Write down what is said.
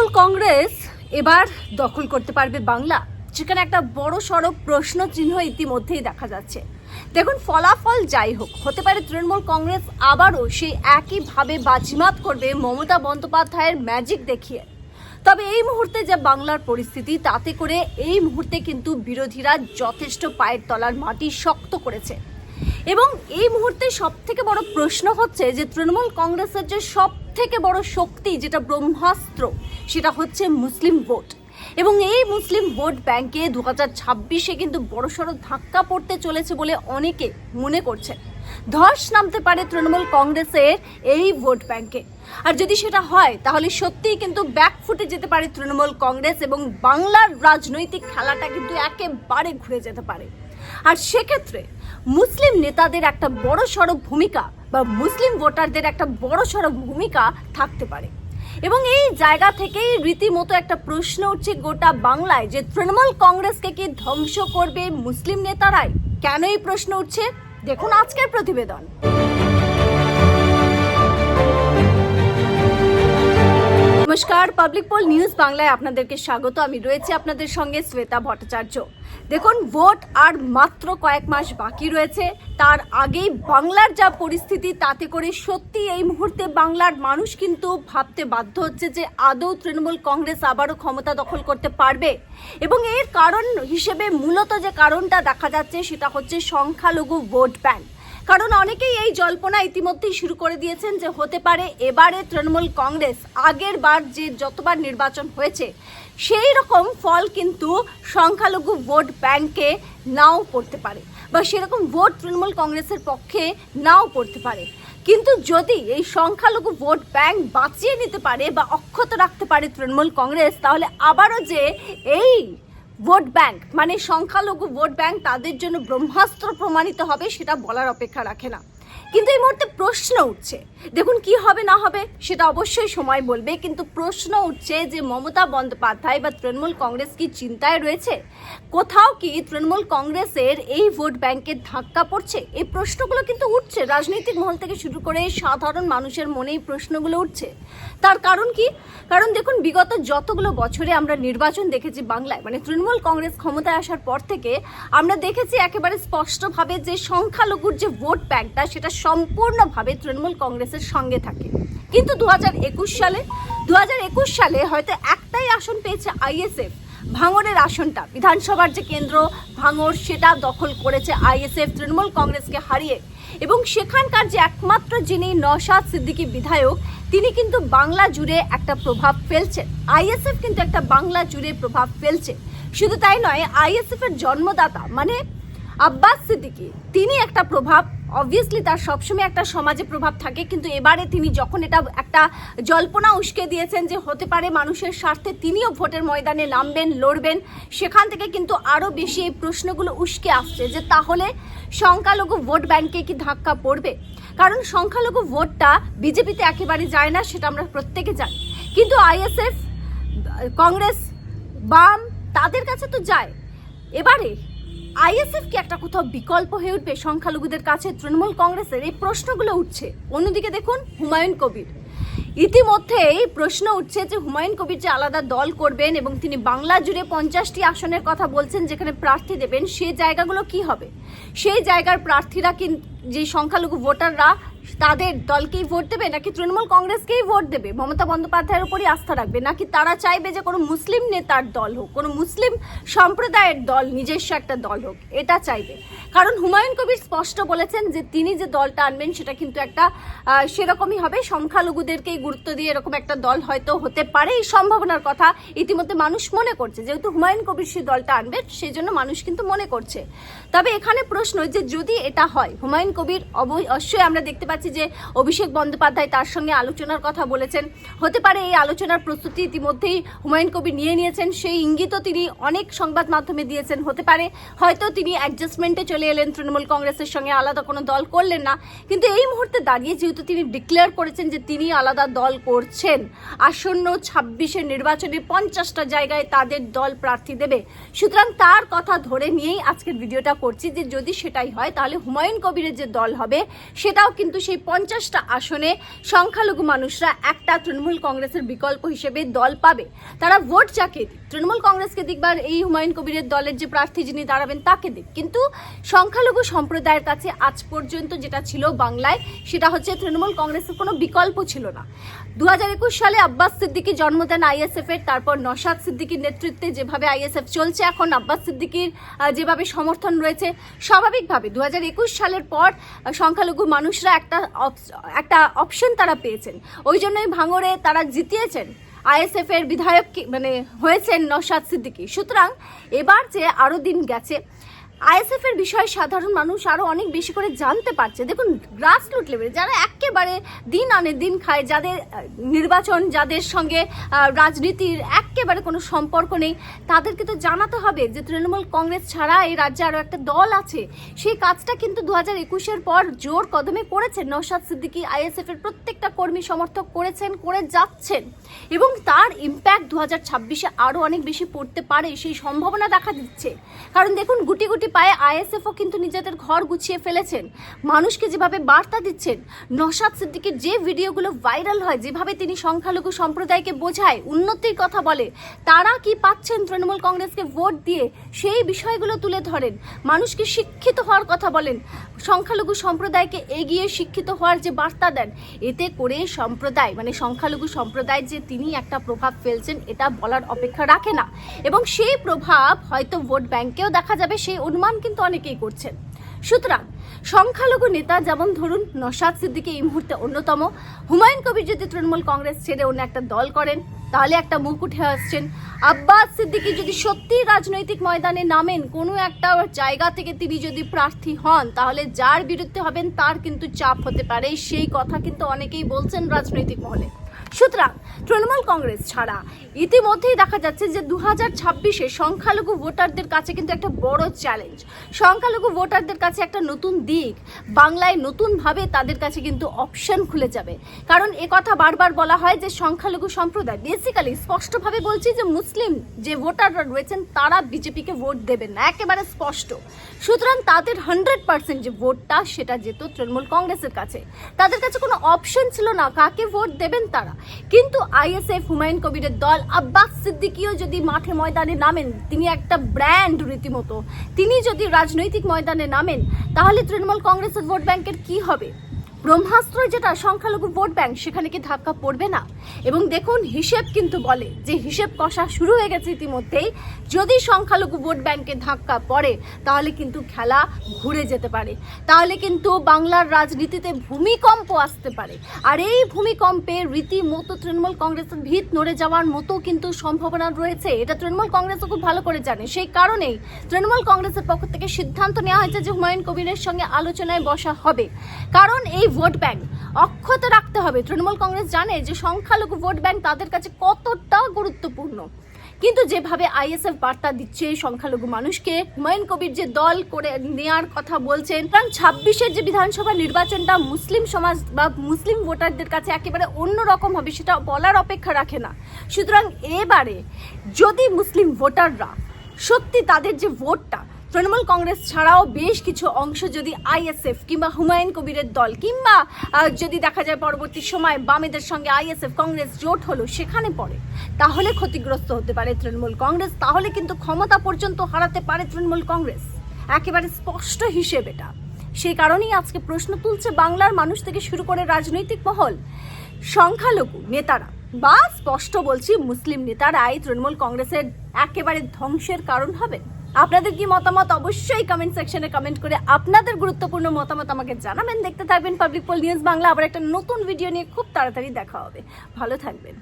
তৃণমূল কংগ্রেস এবার দখল করতে পারবে বাংলা, যেখানে একটা বড় সড়ো প্রশ্ন চিহ্ন ইতিমধ্যেই দেখা যাচ্ছে। দেখুন, ফলাফল যাই হোক, হতে পারে তৃণমূল কংগ্রেস আবারও সেই একইভাবে বাজিমাত করবে মমতা বন্দ্যোপাধ্যায়ের ম্যাজিক দেখিয়ে। তবে এই মুহূর্তে যে বাংলার পরিস্থিতি, তাতে করে এই মুহূর্তে কিন্তু বিরোধীরা যথেষ্ট পায়ের তলার মাটি শক্ত করেছে। এবং এই মুহূর্তে সব থেকে বড় প্রশ্ন হচ্ছে যে, তৃণমূল কংগ্রেসের যে সব থেকে বড় শক্তি যেটা ব্রহ্মাস্ত্র, সেটা হচ্ছে মুসলিম ভোট। এবং এই মুসলিম ভোট ব্যাংকে দু হাজার ছাব্বিশে কিন্তু বড়সড় ধাক্কা পড়তে চলেছে বলে অনেকে মনে করছেন। ধস নামতে পারে তৃণমূল কংগ্রেসের এই ভোট ব্যাংকে। আর যদি সেটা হয়, তাহলে সত্যিই কিন্তু ব্যাক ফুটে যেতে পারে তৃণমূল কংগ্রেস এবং বাংলার রাজনৈতিক খেলাটা কিন্তু একেবারে ঘুরে যেতে পারে। আর সেক্ষেত্রে মুসলিম নেতাদের একটা বড় সড়ো ভূমিকা বা মুসলিম ভোটারদের একটা বড় সড়ো ভূমিকা থাকতে পারে। এবং এই জায়গা থেকেই রীতিমতো একটা প্রশ্ন উঠছে গোটা বাংলায় যে তৃণমূল কংগ্রেসকে কি ধ্বংস করবে মুসলিম নেতারাই? কেন এই প্রশ্ন উঠছে? দেখুন আজকের প্রতিবেদন। নমস্কার, পাবলিক পোল নিউজ বাংলায় আপনাদেরকে স্বাগত। আমি রয়েছি আপনাদের সঙ্গে শ্বেতা ভট্টাচার্য। দেখুন, ভোট আর মাত্র কয়েক মাস বাকি রয়েছে। তার আগেই বাংলার যা পরিস্থিতি, তাতে করে সত্যি এই মুহূর্তে বাংলার মানুষ কিন্তু ভাবতে বাধ্য হচ্ছে যে আদৌ তৃণমূল কংগ্রেস আবারও ক্ষমতা দখল করতে পারবে। এবং এর কারণ হিসেবে মূলত যে কারণটা দেখা যাচ্ছে, সেটা হচ্ছে সংখ্যালঘু ভোট ব্যাংক। কারণ অনেকেই এই জল্পনা ইতিমধ্যেই শুরু করে দিয়েছেন যে হতে পারে এবারে তৃণমূল কংগ্রেস আগের বার যে যতবার নির্বাচন হয়েছে, সেই রকম ফল কিন্তু সংখ্যালঘু ভোট ব্যাংকে নাও পড়তে পারে বা সেরকম ভোট তৃণমূল কংগ্রেসের পক্ষে নাও পড়তে পারে। কিন্তু যদি এই সংখ্যালঘু ভোট ব্যাংক বাঁচিয়ে নিতে পারে বা অক্ষত রাখতে পারে তৃণমূল কংগ্রেস, তাহলে আবারও যে এই ভোট ব্যাংক মানে সংখ্যালঘু ভোট ব্যাংক তাদের জন্য ব্রহ্মাস্ত্র প্রমাণিত হবে, সেটা বলার অপেক্ষা রাখে না। কিন্তু এই মুহূর্তে প্রশ্ন উঠছে দেখুন কি হবে না হবে, সেটা অবশ্যই সময় বলবে। কিন্তু প্রশ্ন উঠছে যে মমতা বন্দ্যোপাধ্যায় বা তৃণমূল কংগ্রেস কি চিন্তায় রয়েছে? কোথাও কি তৃণমূল কংগ্রেসের এই ভোট ব্যাংকের ধাক্কা পড়ছে? এই প্রশ্নগুলো কিন্তু উঠছে। রাজনৈতিক মহল থেকে শুরু করে সাধারণ মানুষের মনে এই প্রশ্নগুলো উঠছে। তার কারণ কি? কারণ দেখুন, বিগত যতগুলো বছরে আমরা নির্বাচন দেখেছি বাংলায় মানে তৃণমূল কংগ্রেস ক্ষমতায় আসার পর থেকে আমরা দেখেছি একেবারে স্পষ্টভাবে যে সংখ্যালঘুর যে ভোট ব্যাংকটা, সেটা সম্পূর্ণভাবে তৃণমূল কংগ্রেসের সঙ্গে থাকে। কিন্তু দু সালে দু সালে হয়তো একটাই আসন পেয়েছে আইএসএফ ভাঙড়ের আসনটা। বিধানসভার যে কেন্দ্র, ভাঙড় সেটা দখল করেছে আইএসএফ তৃণমূল কংগ্রেসকে হারিয়ে। এবং সেখানকার যে একমাত্র যিনি নওশাদ সিদ্দিকী বিধায়ক, তিনি কিন্তু বাংলা জুড়ে একটা প্রভাব ফেলছেন। আইএসএফ কিন্তু একটা বাংলা জুড়ে প্রভাব ফেলছে। শুধু তাই নয় আইএসএফ এর জন্মদাতা মানে আব্বাস সিদ্দিকী, তিনি একটা প্রভাব অবভিয়াসলি তার সবসময় একটা সমাজে প্রভাব থাকে, কিন্তু এবারে তিনি যখন এটা একটা জল্পনা উস্কে দিয়েছেন যে হতে পারে মানুষের স্বার্থে তিনিও ভোটের ময়দানে নামবেন, লড়বেন, সেখান থেকে কিন্তু আরও বেশি এই প্রশ্নগুলো উস্কে আসছে যে তাহলে সংখ্যালঘু ভোট ব্যাংকে কি ধাক্কা পড়বে? কারণ সংখ্যালঘু ভোটটা বিজেপিতে একেবারে যায় না, সেটা আমরা প্রত্যেকে জানি। কিন্তু আইএসএফ, কংগ্রেস, বাম, তাদের কাছে তো যায়। এবারে আইএসএফ কি একটা কোথাও বিকল্প হয়ে উঠবে? সংখ্যালঘুদের কাছে তৃণমূল কংগ্রেসের এই প্রশ্নগুলো উঠছে। অন্যদিকে দেখুন, হুমায়ুন কবির। ইতিমধ্যেই প্রশ্ন উঠছে যে হুমায়ুন কবির যে আলাদা দল করবেন এবং তিনি বাংলা জুড়ে পঞ্চাশটি আসনের কথা বলছেন, যেখানে প্রার্থী দেবেন, সেই জায়গাগুলো কি হবে? সেই জায়গার প্রার্থীরা কিন্তু যে সংখ্যালঘু ভোটাররা তাদের দলকেই ভোট দেবে নাকি তৃণমূল কংগ্রেসকেই ভোট দেবে? মমতা বন্দ্যোপাধ্যায়ের উপরই আস্থা রাখবে নাকি তারা চাইবে যে কোনো মুসলিম নেতার দল হোক, কোনো মুসলিম সম্প্রদায়ের দল, নিজস্ব একটা দল হোক, এটা চাইবে? কারণ হুমায়ুন কবির স্পষ্ট বলেছেন যে তিনি যে দলটা আনবেন সেটা কিন্তু একটা সেরকমই হবে। সংখ্যালঘুদেরকেই গুরুত্ব দিয়ে এরকম একটা দল হয়তো হতে পারে, এই সম্ভাবনার কথা ইতিমধ্যে মানুষ মনে করছে। যেহেতু হুমায়ুন কবির সেই দলটা আনবে সেই জন্য মানুষ কিন্তু মনে করছে। তবে এখানে প্রশ্ন যে যদি এটা হয়, হুমায়ুন কবির অবশ্যই আমরা দেখতে পাচ্ছি যে অভিষেক বন্দ্যোপাধ্যায় তার সঙ্গে আলোচনার কথা বলেছেন। হতে পারে এই আলোচনার প্রস্তুতি ইতিমধ্যেই হুমায়ুন কবির নিয়ে নিয়েছেন। সেই ইঙ্গিতও তিনি অনেক সংবাদ মাধ্যমে দিয়েছেন। হতে পারে হয়তো তিনি অ্যাডজাস্টমেন্টে চলে এলেন, তৃণমূল কংগ্রেসের সঙ্গে আলাদা কোনো দল করলেন না। কিন্তু এই মুহূর্তে দাঁড়িয়ে যেহেতু তিনি ডিক্লেয়ার করেছেন যে তিনি আলাদা দল করছেন, আসন্ন ছাব্বিশের নির্বাচনে পঞ্চাশটা জায়গায় তাদের দল প্রার্থী দেবে। সুতরাং তার কথা ধরে নিয়েই আজকের ভিডিওটা করছি যে যদি সেটাই হয়, তাহলে হুমায়ুন কবিরের যে দল হবে, সেটাও কিন্তু সেই পঞ্চাশটা আসনে সংখ্যালঘু মানুষরা একটা তৃণমূল কংগ্রেসের বিকল্প হিসেবে দল পাবে। তারা ভোট দিক তৃণমূল কংগ্রেসকে দিকবার এই হুমায়ুন কবিরের দলের যে প্রার্থী যিনি দাঁড়াবেন, তাকে দিক কিন্তু সংখ্যালঘু সম্প্রদায়ের কাছে আজ পর্যন্ত যেটা ছিল বাংলায়, সেটা হচ্ছে তৃণমূল কংগ্রেসের কোনো বিকল্প ছিল না। দু হাজার একুশ সালে আব্বাস সিদ্দিকি জন্ম দেন আইএসএফ এর তারপর নসাদ সিদ্দিকির নেতৃত্বে যেভাবে আইএসএফ চলছে, এখন আব্বাস সিদ্দিকির যেভাবে সমর্থন রয়েছে, স্বাভাবিকভাবে দু হাজার একুশ সালের পর সংখ্যালঘু মানুষরা একটা একটা অপশন তারা পেয়েছেন। ওই জন্যই ভাঙড়ে তারা জিতিয়েছেন। আইএসএফ এর বিধায়ক মানে হয়েছেন নশাদ সিদ্দিকী। সুতরাং এবার যে আরও দিন গেছে আইএসএফ এর বিষয়ে সাধারণ মানুষ আরও অনেক বেশি করে জানতে পারছে। দেখুন গ্রাসরুট লেভেলে যারা একেবারে দিন আনে দিন খায়, যাদের নির্বাচন, যাদের সঙ্গে রাজনীতির একেবারে কোনো সম্পর্ক নেই, তাদেরকে তো জানাতে হবে যে তৃণমূল কংগ্রেস ছাড়া এই রাজ্যে আরও একটা দল আছে। সেই কাজটা কিন্তু দু হাজার একুশের পর জোর কদমে করেছেন নৌশাদ সিদ্দিকী। আইএসএফ এর প্রত্যেকটা কর্মী সমর্থক করেছেন, করে যাচ্ছেন। এবং তার ইম্প্যাক্ট দু হাজার ছাব্বিশে আরও অনেক বেশি পড়তে পারে, সেই সম্ভাবনা দেখা দিচ্ছে। কারণ দেখুন, গুটি গুটি পায়ে আইএসএফও কিন্তু নিজেদের ঘর গুছিয়ে ফেলেছেন। মানুষকে যেভাবে বার্তা দিচ্ছেন নসাদ সিদ্দিকের যে ভিডিওগুলো ভাইরাল হয়, যেভাবে তিনি সংখ্যালঘু সম্প্রদায়কে বোঝায়, উন্নতির কথা বলে, তারা কি পাচ্ছেন তৃণমূল কংগ্রেসকে ভোট দিয়ে? সেই বিষয়গুলো তুলে ধরেন। মানুষকে শিক্ষিত হওয়ার কথা বলেন। সংখ্যালঘু সম্প্রদায়কে এগিয়ে শিক্ষিত হওয়ার যে বার্তা দেন, এতে করে সম্প্রদায় মানে সংখ্যালঘু সম্প্রদায় যে তিনি একটা প্রভাব ফেলছেন, এটা বলার অপেক্ষা রাখে না। এবং সেই প্রভাব হয়তো ভোট ব্যাংকেও দেখা যাবে, সেই অনুমান কিন্তু অনেকেই করছেন। সুতরাং, সংখ্যালঘু নেতা যেমন ধরুন নসাদ সিদ্দিকী এই মুহূর্তে অন্যতম, হুমায়ুন কবির যদি তৃণমূল কংগ্রেস ছেড়ে অন্য একটা দল করেন, তাহলে একটা মুখ উঠে আসছেন। আব্বাস সিদ্দিকী যদি সত্যি রাজনৈতিক ময়দানে নামেন, কোনো একটা জায়গা থেকে তিনি যদি প্রার্থী হন, তাহলে যার বিরুদ্ধে হবেন তার কিন্তু চাপ হতে পারে। সেই কথা কিন্তু অনেকেই বলছেন রাজনৈতিক মহলে। সুতরাং তৃণমূল কংগ্রেস ছাড়া ইতিমধ্যেই দেখা যাচ্ছে যে দু হাজার ছাব্বিশে সংখ্যালঘু ভোটারদের কাছে কিন্তু একটা বড় চ্যালেঞ্জ। সংখ্যালঘু ভোটারদের কাছে একটা নতুন দিক। বাংলায় নতুনভাবে তাদের কাছে কিন্তু অপশন খুলে যাবে। কারণ এ কথা বারবার বলা হয় যে সংখ্যালঘু সম্প্রদায় বেসিক্যালি স্পষ্টভাবে বলছি যে মুসলিম যে ভোটাররা রয়েছেন, তারা বিজেপিকে ভোট দেবেন না। একেবারে স্পষ্ট। সুতরাং তাদের হান্ড্রেড পার্সেন্ট যে ভোটটা, সেটা যেত তৃণমূল কংগ্রেসের কাছে। তাদের কাছে কোনো অপশন ছিল না। কাকে ভোট দেবেন তারা? কিন্তু আইএসএফ হুমায়ুন কবিরের দল আব্বাস সিদ্দিকীও যদি মাঠে ময়দানে নামেন, তিনি একটা ব্র্যান্ড রীতিমতো। তিনি যদি রাজনৈতিক ময়দানে নামেন, তাহলে তৃণমূল কংগ্রেসের ভোট ব্যাংকের কি হবে? ব্রহ্মাস্ত্র যেটা সংখ্যালঘু ভোট ব্যাংক, সেখানে কি ধাক্কা পড়বে না? এবং দেখুন, হিসেব কিন্তু বলে যে হিসেব কষা শুরু হয়ে গেছে ইতিমধ্যেই। যদি সংখ্যালঘু ভোট ব্যাংকে ধাক্কা পড়ে, তাহলে কিন্তু খেলা ঘুরে যেতে পারে। তাহলে কিন্তু বাংলার রাজনীতিতে ভূমিকম্প আসতে পারে। আর এই ভূমিকম্পে রীতিমতো তৃণমূল কংগ্রেসের ভিত নড়ে যাওয়ার মতো কিন্তু সম্ভাবনা রয়েছে। এটা তৃণমূল কংগ্রেসও খুব ভালো করে জানে। সেই কারণেই তৃণমূল কংগ্রেসের পক্ষ থেকে সিদ্ধান্ত নেওয়া হয়েছে যে হুমায়ুন কবিরের সঙ্গে আলোচনায় বসা হবে। কারণ এই ভোট ব্যাংক। অক্ষত রাখতে হবে। তৃণমূল কংগ্রেস জানে যে সংখ্যালঘু ভোট ব্যাংক তাদের কাছে কতটা গুরুত্বপূর্ণ। কিন্তু যেভাবে আইএসএফ বার্তা দিচ্ছে সংখ্যালঘু মানুষকে, হুমায়ুন কবির যে দল করে নেওয়ার কথা বলছেন, কারণ ছাব্বিশের যে বিধানসভা নির্বাচনটা মুসলিম সমাজ বা মুসলিম ভোটারদের কাছে একেবারে অন্য রকম হবে, সেটা বলার অপেক্ষা রাখে না। সুতরাং এবারে যদি মুসলিম ভোটাররা সত্যি তাদের যে ভোটটা তৃণমূল কংগ্রেস ছাড়াও বেশ কিছু অংশ যদি আইএসএফ কিংবা হুমায়ুন কবিরের দল কিংবা যদি দেখা যায় পরবর্তী সময় বামেদের সঙ্গে আইএসএফ কংগ্রেস জোট হলো, সেখানে পড়ে। তাহলে ক্ষতিগ্রস্ত হতে পারে তৃণমূল কংগ্রেস, তাহলে কিন্তু ক্ষমতা পর্যন্ত হারাতে পারে তৃণমূল কংগ্রেস। একেবারে স্পষ্ট হিসেব এটা। সেই কারণেই আজকে প্রশ্ন তুলছে বাংলার মানুষ থেকে শুরু করে রাজনৈতিক মহল। সংখ্যালঘু নেতারা বা স্পষ্ট বলছি মুসলিম নেতারাই তৃণমূল কংগ্রেসের একেবারে ধ্বংসের কারণ হবে। আপনাদের কি মতামত অবশ্যই কমেন্ট সেকশনে কমেন্ট করে আপনাদের গুরুত্বপূর্ণ মতামত আমাকে জানাবেন। দেখতে থাকবেন পাবলিক পোল নিউজ বাংলা আবার একটা নতুন ভিডিও নিয়ে খুব তাড়াতাড়ি দেখা হবে। ভালো থাকবেন।